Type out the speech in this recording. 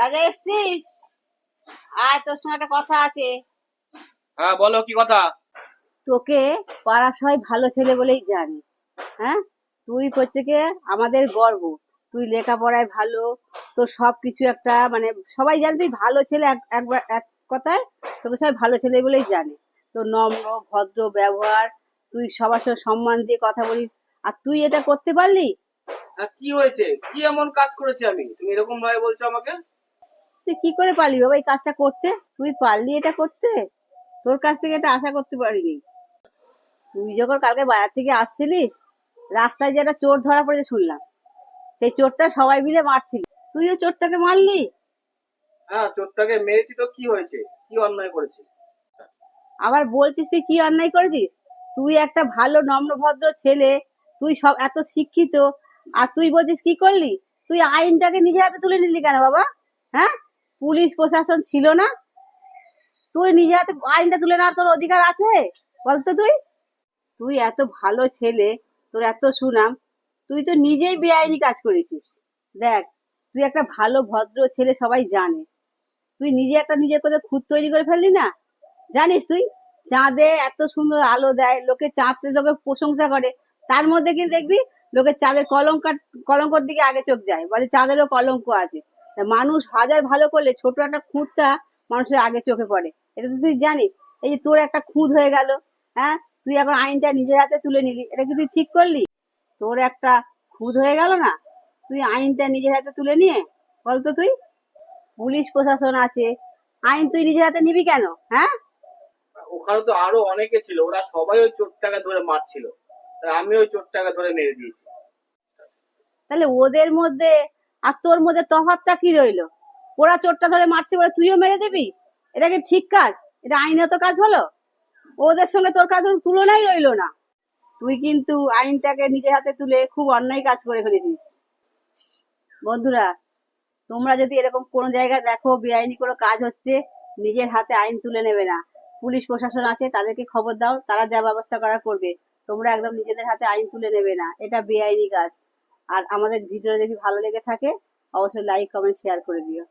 রাজা এসছিস? আয় তোর সঙ্গে একটা কথা আছে। হ্যাঁ বলো কি কথা? তোকে পাড়ার সবাই ভালো ছেলে বলেই জানে হ্যাঁ? তুই গিয়ে আমাদের গর্ব। তুই লেখাপড়ায় ভালো তোর সব কিছু একটা মানে সবাই জানে তুই ভালো ছেলে এক- একবার এক কথায় তোকে সবাই ভালো ছেলে বলেই জানে। তোর নম্র ভদ্র ব্যবহার তুই সবার সাথে সম্মান দিয়ে কথা বলিস আর তুই এটা করতে পারলি? হ্যাঁ, কি হয়েছে? কি এমন কাজ করেছি আমি? তুমি এরকম ভাবে বলছো আমাকে? তুই কি করে পারলি বাবা এই কাজটা করতে? তুই পারলি এটা করতে? তোর কাছ থেকে এটা আশা করতে পারিনি। তুই যখন কালকে বাজার থেকে আসছিলিস রাস্তায় যে একটা চোর ধরা পড়েছে শুনলাম। সেই চোরটা সবাই মিলে মারছিল। তুইও চোরটাকে মারলি? হ্যাঁ চোরটাকে মেরেছি তো কি হয়েছে? কি অন্যায় করেছি? আবার বলছিস তুই কি অন্যায় করেছিস? তুই একটা ভালো নম্র ভদ্র ছেলে। তুই সব এত শিক্ষিত। আর তুই বলছিস কি করলি? তুই আইনটাকে নিজের হাতে তুলে নিলি কেন বাবা? হ্যাঁ? পুলিশ প্রশাসন ছিল না। তুই নিজের হাতে আইনটা তুলে নেওয়ার তোর অধিকার আছে? বলতো তুই? তুই এত ভালো ছেলে, তোর এত সুনাম, তুই তো নিজেই বেআইনি কাজ করেছিস। দেখ, তুই একটা ভালো, ভদ্র ছেলে সবাই জানে। তুই নিজে একটা নিজের করে খুদ তৈরি করে ফেললি না? জানিস তুই? চাঁদে এত সুন্দর আলো দেয়, লোকে চাঁদে লোকে প্রশংসা করে। তার মধ্যে কিন্তু দেখবি, লোকে চাঁদের কলঙ্ক কলঙ্কর দিকে আগে চোখ যায়। বলে চাঁদেরও কলঙ্ক আছে। মানুষ হাজার ভালো করলে ছোট একটা খুঁতটা মানুষের আগে চোখে পড়ে। এটা তো তুই জানিস এই যে তোর একটা খুঁত হয়ে গেল হ্যাঁ? তুই এখন আইনটা নিজের হাতে তুলে নিলি এটা কি তুই ঠিক করলি? তোর একটা খুঁত হয়ে গেল না? তুই আইনটা নিজের হাতে তুলে নিয়ে বলতো তুই? পুলিশ প্রশাসন আছে আইন তুই নিজের হাতে নিবি কেন হ্যাঁ? ওখানে তো আরও অনেকে ছিল ওরা সবাই ওই চোরটাকে ধরে মারছিল। আমি ওই চোরটাকে ধরে মেরে দিয়েছি। তাহলে ওদের মধ্যে আর তোর মধ্যে তফাৎটা কি রইল? ওরা চোরটা ধরে মারছে বলে তুইও মেরে দিবি? এটা কি ঠিক কাজ? এটা আইনত কাজ হলো? ওদের সঙ্গে তোর কাজ তুলনাই রইল না। তুই কিন্তু আইনটাকে নিজের হাতে তুলে খুব অন্যায় কাজ করে ফেলেছিস। বন্ধুরা, তোমরা যদি এরকম কোনো জায়গায় দেখো বেআইনি কোনো কাজ হচ্ছে, নিজের হাতে আইন তুলে নেবে না। পুলিশ প্রশাসন আছে, তাদেরকে খবর দাও, তারা যা ব্যবস্থা করা করবে। তোমরা একদম নিজেদের হাতে আইন তুলে নেবে না। এটা বেআইনি কাজ। আর আমাদের ভিডিও যদি ভালো লেগে থাকে অবশ্যই লাইক কমেন্ট শেয়ার করে দিও।